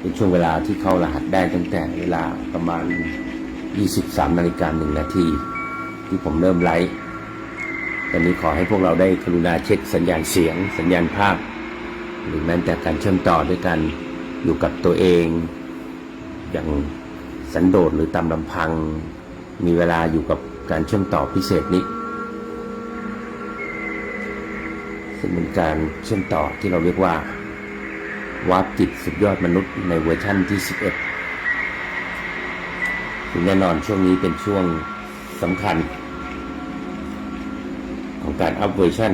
เป็นช่วงเวลาที่เข้ารหัสได้ตั้งแต่เวลาประมาณ 23นาฬิกาหนึ่งนาทีที่ผมเริ่มไลฟ์ตอนนี้ขอให้พวกเราได้กรุณาเช็คสัญญาณเสียง สัญญาณภาพ หรือแม้แต่การเชื่อมต่อด้วยกันอยู่กับตัวเอง อย่างสันโดษหรือตามลำพัง มีเวลาอยู่กับการเชื่อมต่อพิเศษนี้ซึ่งเป็นการเชื่อมต่อที่เราเรียกว่า วาร์ปจิตสุดยอดมนุษย์ในเวอร์ชั่นที่ 11ซึ่งแน่นอนช่วงนี้เป็นช่วงสำคัญ ของการอัพเวอร์ชัน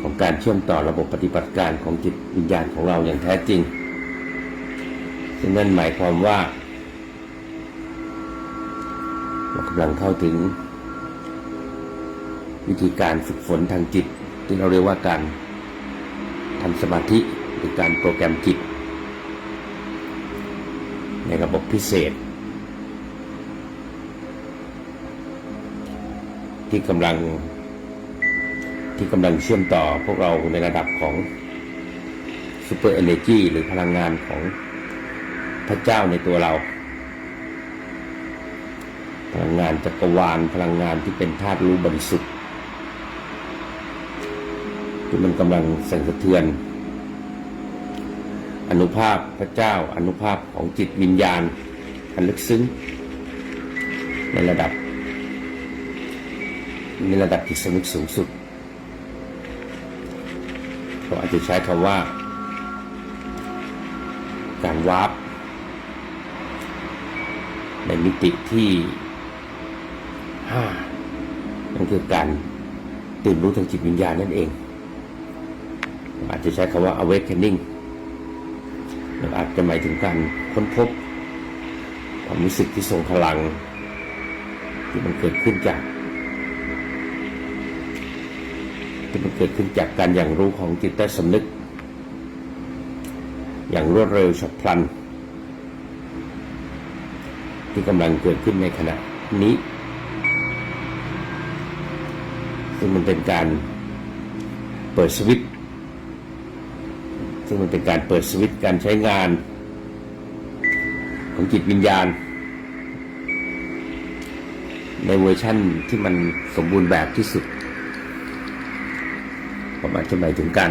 ของการเชื่อมต่อระบบปฏิบัติการของจิตวิญญาณของเราอย่างแท้จริง ซึ่งนั่นหมายความว่า เรากำลังเข้าถึง วิธีการฝึกฝนทางจิตที่เราเรียกว่าการ ทำสมาธิหรือการโปรแกรมจิต ในระบบพิเศษ ที่กำลังที่กำลังเชื่อมต่อพวกเราในระดับของซูเปอร์เอเนจีหรือพลังงานของพระเจ้าในตัวเรา พลังงานจักรวาลพลังงานที่เป็นธาตุรู้บริสุทธิ์ ที่มันกำลังสั่นสะเทือน อนุภาพพระเจ้าอนุภาพของจิตวิญญาณ อันลึกซึ้ง ในระดับ ในระดับจิตสำนึกสูงสุดเราอาจจะใช้คำว่า การวาร์ปในมิติที่ห้านั่นคือการตื่นรู้ทางจิตวิญญาณนั่นเอง อาจจะใช้คำว่า awakening หรืออาจจะหมายถึงการค้นพบความรู้สึกที่ทรงพลัง ที่มันเกิดขึ้นจากที่มันเกิดขึ้นจากการอย่างรู้ของจิตใต้สำนึก อย่างรวดเร็วฉับพลัน ที่กำลังเกิดขึ้นในขณะนี้ ซึ่งมันเป็นการเปิดสวิตช์ ซึ่งมันเป็นการเปิดสวิตช์การใช้งาน ของจิตวิญญาณ ในเวอร์ชั่นที่มันสมบูรณ์แบบที่สุดผมอาจจะหมายถึงการ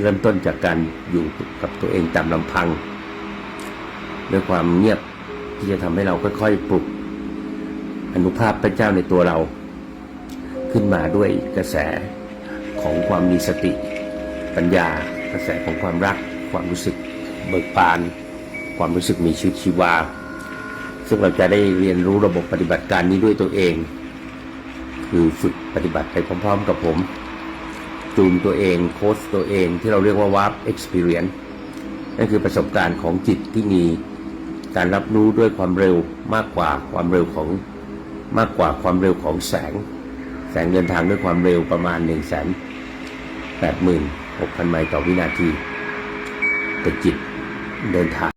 เริ่มต้นจากการอยู่กับตัวเองตามลำพัง ด้วยความเงียบที่จะทำให้เราค่อยๆปลุกอนุภาพพระเจ้าในตัวเรา ขึ้นมาด้วยกระแสของความมีสติปัญญา ระแสของความรัก ความรู้สึกเบิกบาน ความรู้สึกมีชีวิตชีวา ซึ่งเราจะได้เรียนรู้ระบบปฏิบัติการนี้ด้วยตัวเอง คือฝึกปฏิบัติไปพร้อม ๆ กับผม จูนตัวเองโค้ชตัวเองที่เราเรียกว่า warp experience นั่นคือประสบการณ์ของจิตที่มีการรับรู้ด้วยความเร็วมากกว่าความเร็วของมากกว่าความเร็วของแสง แสงเดินทางด้วยความเร็วประมาณ1 8 6 0 0 0 ไมล์ต่อวินาที แต่จิตเดินทาง